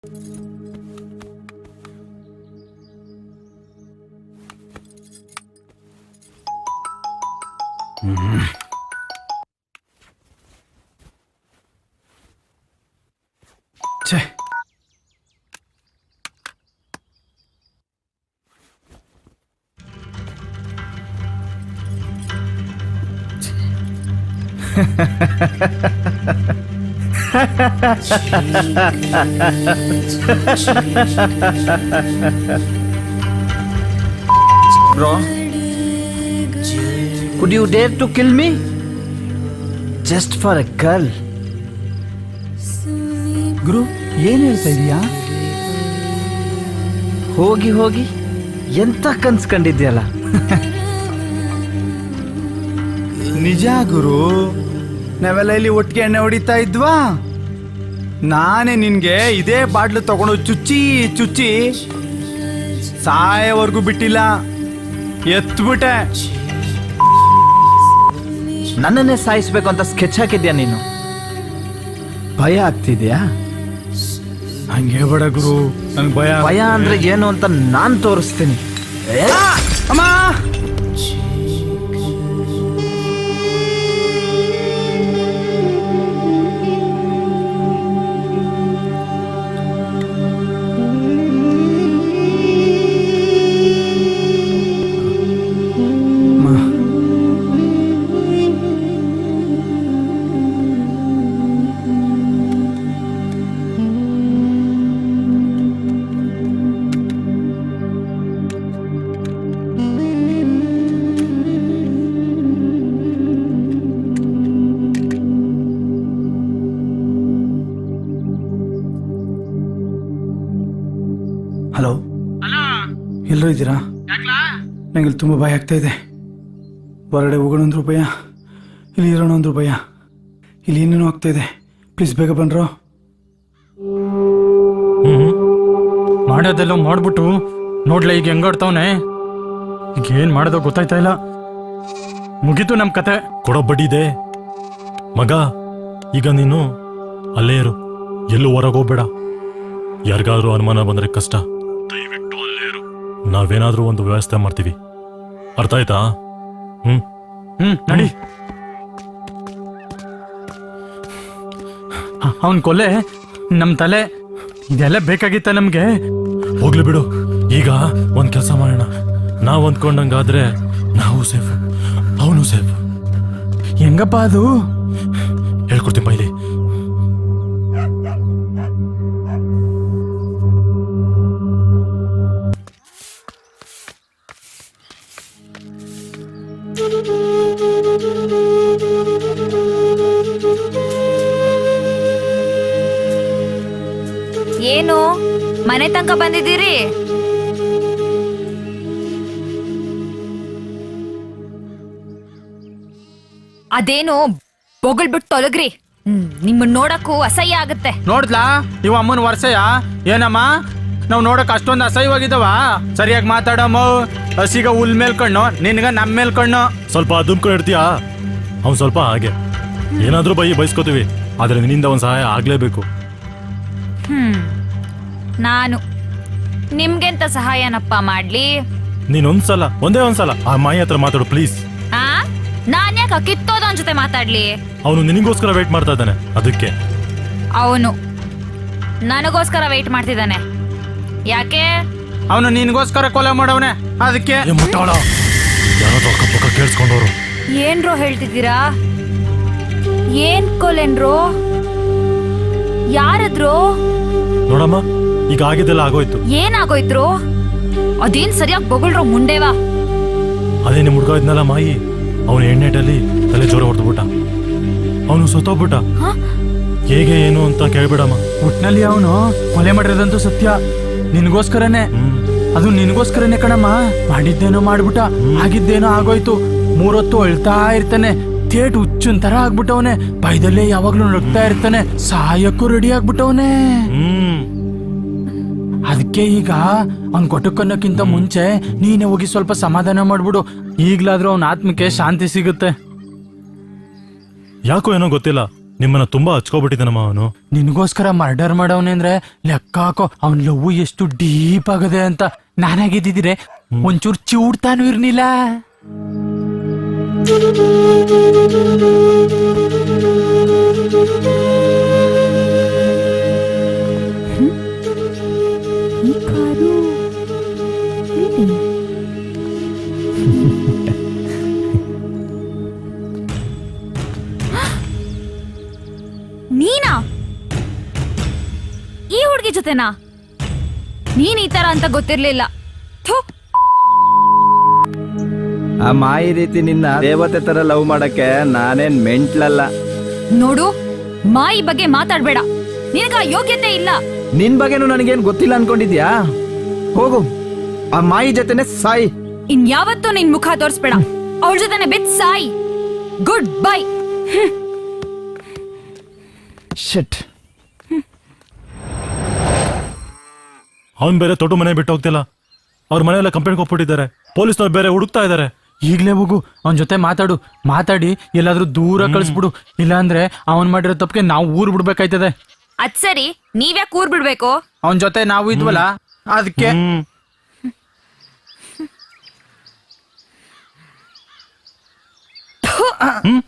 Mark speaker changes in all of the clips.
Speaker 1: 嗯。切。哈哈哈哈哈！
Speaker 2: Bro, could you dare to kill me? Just for a girl.
Speaker 1: ಗುರು ಏನ್ ಹೇಳ್ತಾ ಇದೀಯಾ
Speaker 2: ಹೋಗಿ ಹೋಗಿ ಎಂತ ಕನ್ಸ್ಕೊಂಡಿದ್ಯಲ್ಲ
Speaker 1: ನಿಜ ಗುರು ನಾವೆಲ್ಲ ಇಲ್ಲಿ ಒಟ್ಟಿಗೆ ಎಣ್ಣೆ ಹೊಡಿತಾ ಇದ್ವಾ ನಾನೇ ನಿನ್ಗೆ ಇದೇ ಬಾಟ್ಲು ತಗೊಂಡು ಚುಚ್ಚಿ ಚುಚ್ಚಿ ಸಾಯವರೆಗೂ ಬಿಟ್ಟಿಲ್ಲ. ಎತ್ಬಿಟ್ಟೆ.
Speaker 2: ನನ್ನನ್ನೇ ಸಾಯಿಸ್ಬೇಕು ಅಂತ ಸ್ಕೆಚ್ ಹಾಕಿದ್ಯಾ ನೀನು?
Speaker 1: ಭಯ ಆಗ್ತಿದ್ಯಾ? ಹಂಗೆ ಬೇಡ ಗುರು ನಂಗೆ ಭಯ
Speaker 2: ಭಯ ಅಂದ್ರೆ ಏನು ಅಂತ ನಾನ್ ತೋರಿಸ್ತೀನಿ.
Speaker 1: ಅಮ್ಮ! ಎಲ್ಲರೂ ಇದ್ದೀರಾ ನನಗೆ ತುಂಬ ಭಯ ಆಗ್ತಾ ಇದೆ. ಹೊರಗಡೆ ಹೋಗೋಣ ಅಂದ್ರು ಭಯ ಇಲ್ಲಿ ಇರೋಣ ಅಂದ್ರು ಭಯ ಇಲ್ಲಿ ಏನೇನೋ ಆಗ್ತಾ ಇದೆ. ಪ್ಲೀಸ್ ಬೇಗ ಬನ್ರೋ.
Speaker 3: ಹ್ಮ್ ಮಾಡೋದೆಲ್ಲ ಮಾಡ್ಬಿಟ್ಟು ನೋಡ್ಲ ಈಗ ಹೆಂಗಾಡ್ತಾವನೆ ಈಗ ಏನ್ ಮಾಡೋದೋ ಗೊತ್ತಾಯ್ತಾ ಇಲ್ಲ. ಮುಗೀತು ನಮ್ ಕತೆ.
Speaker 4: ಕೊಡೋ ಬಡ್ಡಿ ಇದೆ. ಮಗ ಈಗ ನೀನು ಅಲ್ಲೇ ಇರು. ಎಲ್ಲೂ ಹೊರಗೆ ಹೋಗ್ಬೇಡ. ಯಾರಿಗಾದ್ರೂ ಅನುಮಾನ ಬಂದ್ರೆ ಕಷ್ಟ. ದಯವಿಟ್ಟು ನಾವೇನಾದ್ರೂ ಒಂದು ವ್ಯವಸ್ಥೆ ಮಾಡ್ತೀವಿ. ಅರ್ಥ ಆಯ್ತಾ? ಹ್ಮ್?
Speaker 3: ಹ್ಮ್ ನಡಿ. ಅವನ್ ಕೊಲೆ ನಮ್ ತಲೆ ಇದೆಲ್ಲ ಬೇಕಾಗಿತ್ತ ನಮ್ಗೆ?
Speaker 4: ಹೋಗ್ಲಿ ಬಿಡು. ಈಗ ಒಂದ್ ಕೆಲಸ ಮಾಡೋಣ. ನಾವ್ ಅಂದ್ಕೊಂಡಂಗಾದ್ರೆ ನಾವು ಸೇಫ್. ಅವನು ಸೇಫ್.
Speaker 3: ಹೆಂಗಪ್ಪ ಅದು?
Speaker 4: ಹೇಳ್ಕೊಡ್ತೀನಿ ಬೈಲಿ
Speaker 5: ಏನು? ಮನೆ ತನಕ ಬಂದಿದ್ದೀರಿ? ಅದೇನು ಬೊಗಳ್ಬಿಟ್ಟು ತೊಲಗ್ರಿ. ನಿಮ್ಮನ್ನ ನಿಮ್ಮನ್ ನೋಡಕ್ಕೂ ಅಸಹ್ಯ ಆಗುತ್ತೆ.
Speaker 3: ನೋಡ್ಲಾ ಇವ ಅಮ್ಮನ ವರ್ಷಯ ಏನಮ್ಮ? ನಾವ್ ನೋಡಕ್ ಅಷ್ಟೊಂದು ಅಸಹ್ಯವಾಗಿದ್ದಾವ ಸರಿಯಾಗಿ ಮಾತಾಡಮ್ಮ ಹಸಿಗ ಹುಲ್ ಮೇಲ್ ಕಣ್ಣು ನಿನ್ಗ ನಮ್ ಮೇಲ್ ಕಣ್ಣು.
Speaker 4: ಸ್ವಲ್ಪ ಕಡೆ ಇಡ್ತೀಯಾ? ಅವ್ನು ಸ್ವಲ್ಪ ಹಾಗೆ. ಏನಾದ್ರೂ ಬೈ ಬಯಸ್ಕೋತೀವಿ ಆದ್ರೆ ನಿನ್ನಿಂದ ಒಂದ್ ಸಹಾಯ ಆಗ್ಲೇಬೇಕು.
Speaker 5: ಹ್ಮ್. ನಾನು. ನಿಮ್ಗೆಂತ ಸಹಾಯನಪ್ಪ ಮಾಡ್ಲಿ?
Speaker 4: ನೀನ್ ಒಂದ್ಸಲ ಒಂದೇ ಒಂದ್ಸಲ ಆ ಮಾಯಿ ಹತ್ರ ಮಾತಾಡು ಪ್ಲೀಸ್.
Speaker 5: ಆ? ನಾನ್ ಯಾಕ ಕಿತ್ತೋದವನ್ ಜೊತೆ ಮಾತಾಡ್ಲಿ?
Speaker 4: ಅವನು ನಿನಗೋಸ್ಕರ ವೇಟ್ ಮಾಡ್ತಾ ಇದ್ದಾನೆ ಅದಕ್ಕೆ.
Speaker 5: ಅವನು. ನನಗೋಸ್ಕರ ವೇಟ್ ಮಾಡ್ತಿದ್ದಾನೆ. ಯಾಕೆ?
Speaker 3: ಅವನು ನಿನ್ಗೋಸ್ಕರ ಕೊಲೆ ಮಾಡವನೆ. ಅದಕ್ಕೆ
Speaker 4: ಮುಟ್ಟಾಳ. ಯಾರಾದ್ರೂ ಅಕ್ಕಪಕ್ಕ ಕೇಳಿಸ್ಕೊಂಡವ್ರು.
Speaker 5: ಏನ್ರೋ ಹೇಳ್ತಿದ್ದೀರಾ? ಏನ್ ಕೊಲೆನ್ರೋ? ಯಾರದ್ರು?
Speaker 4: ನೋಡಮ್ಮ ಈಗ ಆಗಿದ್ದೆಲ್ಲ ಆಗೋಯ್ತು.
Speaker 5: ಏನಾಗೋಯ್ತ್ರು? ಅದೇನ್ ಸರಿಯಾಗಿ ಬಗಳ್ರು ಮುಂಡೆವಾ
Speaker 4: ಅದೇ ನಿಮ್ ಹುಡ್ಗ ಇದ್ನಲ್ಲ ಮಾಯಿ ಅವನ ಎಣ್ಣೆಟಲ್ಲಿ ತಲೆ ಜೋರ ಹೊಡೆದ್ಬಿಟ್ಟ. ಅವನು ಸತ್ತೋಗ್ಬಿಟ್ಟ.
Speaker 5: ಹ?
Speaker 4: ಹೇಗೆ ಏನು ಅಂತ ಕೇಳ್ಬೇಡಮ್ಮ.
Speaker 3: ಒಟ್ನಲ್ಲಿ ಅವನು ಕೊಲೆ ಮಾಡಿರೋದಂತೂ ಸತ್ಯ. ನಿನ್ಗೋಸ್ಕರನೇ. ಅದು ನಿನಗೋಸ್ಕರನೇ ಕಣಮ್ಮ. ಮಾಡಿದ್ದೇನೋ ಮಾಡ್ಬಿಟ್ಟ, ಆಗಿದ್ದೇನೋ ಆಗೋಯ್ತು. ಮೂರೊತ್ತು ಅಳ್ತಾ ಇರ್ತಾನೆ. ಥೇಟ್ ಹುಚ್ಚನ್ ತರ ಆಗ್ಬಿಟ್ಟವನೆ. ಭಯದಲ್ಲೇ ಯಾವಾಗ್ಲೂ ನಡ್ತಾ ಇರ್ತಾನೆ. ಸಾಯಕ್ಕೂ ರೆಡಿ ಆಗ್ಬಿಟ್ಟವನೆ. ಅದಕ್ಕೆ ಈಗ ಅವ್ನ್ ಕೊಟ್ಟಕ್ಕನ್ನಕ್ಕಿಂತ ಮುಂಚೆ ನೀನೇ ಹೋಗಿ ಸ್ವಲ್ಪ ಸಮಾಧಾನ ಮಾಡ್ಬಿಡು. ಈಗ್ಲಾದ್ರೂ ಅವನ ಆತ್ಮಕ್ಕೆ ಶಾಂತಿ ಸಿಗುತ್ತೆ.
Speaker 4: ಯಾಕೋ ಏನೋ ಗೊತ್ತಿಲ್ಲ. ನಿಮ್ಮನ್ನ ತುಂಬಾ ಹಚ್ಕೊಬಿಟ್ಟಿದ್ದಾನಮ್ಮ ಅವನು.
Speaker 3: ನಿನ್ಗೋಸ್ಕರ ಮರ್ಡರ್ ಮಾಡವನೆ ಅಂದ್ರೆ ಲೆಕ್ಕ ಹಾಕೋ ಅವನ್ ಲವ್ ಎಷ್ಟು ಡೀಪ್ ಆಗದೆ ಅಂತ ನಾನಾಗಿದ್ದಿದ್ರೆ ಒಂಚೂರು ಚೂಡ್ತಾನು ಇರ್ನಿಲ್ಲ.
Speaker 5: ಈ ಹುಡುಗಿ ನೀನ್ ಈ ತರ ಅಂತ ಗೊತ್ತಿರ್ಲಿಲ್ಲ. ಥು.
Speaker 2: ಆ ಮಾಯಿ ರೀತಿ ನಿನ್ನ ದೇವತೆ ತರ ಲವ್ ಮಾಡಕ್ಕೆ ನಾನೇನ್ ಮೆಂಟ್ಲಲ್ಲ.
Speaker 5: ನೋಡು ಮಾಯಿ ಬಗ್ಗೆ ಮಾತಾಡ್ಬೇಡ. ನಿನಗ ಆ ಯೋಗ್ಯತೆ ಇಲ್ಲ.
Speaker 2: ನಿನ್ ಬಗ್ಗೆನೂ ನನಗೇನ್ ಗೊತ್ತಿಲ್ಲ ಅನ್ಕೊಂಡಿದ್ಯಾ? ಹೋಗು. ಆ ಮಾಯಿ ಜೊತೆನೆ ಸಾಯಿ.
Speaker 5: ಇನ್ ಯಾವತ್ತೂ ನಿನ್ ಮುಖ ತೋರಿಸ್ಬೇಡ. ಅವಳ ಜೊತೆನೆ ಬೆತ್ ಸಾಯಿ. ಗುಡ್ ಬೈ
Speaker 2: ಶಟ್
Speaker 4: ಅವನ್ ಬೇರೆ ತೊಟ್ಟು ಮನೆ ಬಿಟ್ಟು ಹೋಗ್ತಿಲ್ಲ. ಅವ್ರ ಮನೆಯೆಲ್ಲ ಕಂಪ್ಲೇಂಟ್ ಕೊಟ್ಬಿಟ್ಟಿದ್ದಾರೆ. ಪೊಲೀಸ್ನವ್ರು ಬೇರೆ ಹುಡುಕ್ತಾ ಇದ್ದಾರೆ.
Speaker 3: ಈಗಲೇ ಹೋಗು ಅವನ ಜೊತೆ ಮಾತಾಡು. ಮಾತಾಡಿ ಎಲ್ಲಾದ್ರೂ ದೂರ ಕಳಿಸ್ಬಿಡು. ಇಲ್ಲಾಂದ್ರೆ ಅವನ್ ಮಾಡಿರೋ ತಪ್ಪಿಗೆ ನಾವು ಊರ್ ಬಿಡ್ಬೇಕಾಯ್ತದೆ.
Speaker 5: ಅದ್ ಸರಿ ನೀವ್ಯಾಕ್ ಊರ್ ಬಿಡ್ಬೇಕು?
Speaker 3: ಅವನ್ ಜೊತೆ ನಾವು ಇದ್ವಲ್ಲ ಅದಕ್ಕೆ
Speaker 4: ಹ್ಮ್.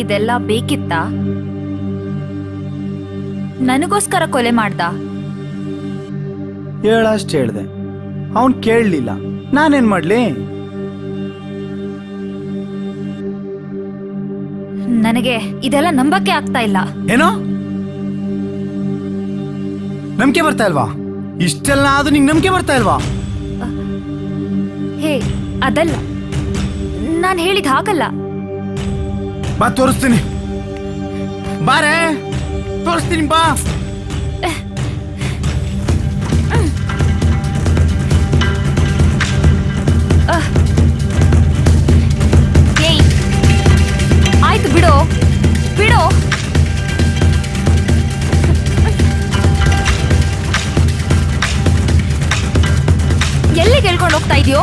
Speaker 5: ನಿನಗಿದೆಲ್ಲ ಬೇಕಿತ್ತಾ? ನನಗೋಸ್ಕರ ಕೊಲೆ ಮಾಡ್ದ?
Speaker 1: ಹೇಳಷ್ಟು ಹೇಳ್ದೆ. ಅವನ್ ಕೇಳಲಿಲ್ಲ. ನಾನೇನ್ ಮಾಡ್ಲಿ?
Speaker 5: ನನಗೆ ಇದೆಲ್ಲ ನಂಬಕ್ಕೆ ಆಗ್ತಾ ಇಲ್ಲ.
Speaker 1: ಏನೋ? ನಂಬಿಕೆ ಬರ್ತಾ ಇಲ್ವಾ? ಇಷ್ಟೆಲ್ಲ ಆದ್ರೂ ನಿಂಗೆ ನಂಬಿಕೆ ಬರ್ತಾ ಇಲ್ವಾ?
Speaker 5: ಹೇ ಅದಲ್ಲ. ನಾನು ಹೇಳಿದ ಹಾಗಲ್ಲ.
Speaker 1: ಬಾ ತೋರಿಸ್ತೀನಿ. ಬಾರೆ. ತೋರಿಸ್ತೀನಿ ಬಾ.
Speaker 5: ಆಯ್ತು ಬಿಡು. ಬಿಡು. ಎಲ್ಲಿಗೆ ಕೇಳ್ಕೊಂಡು ಹೋಗ್ತಾ ಇದೆಯೋ?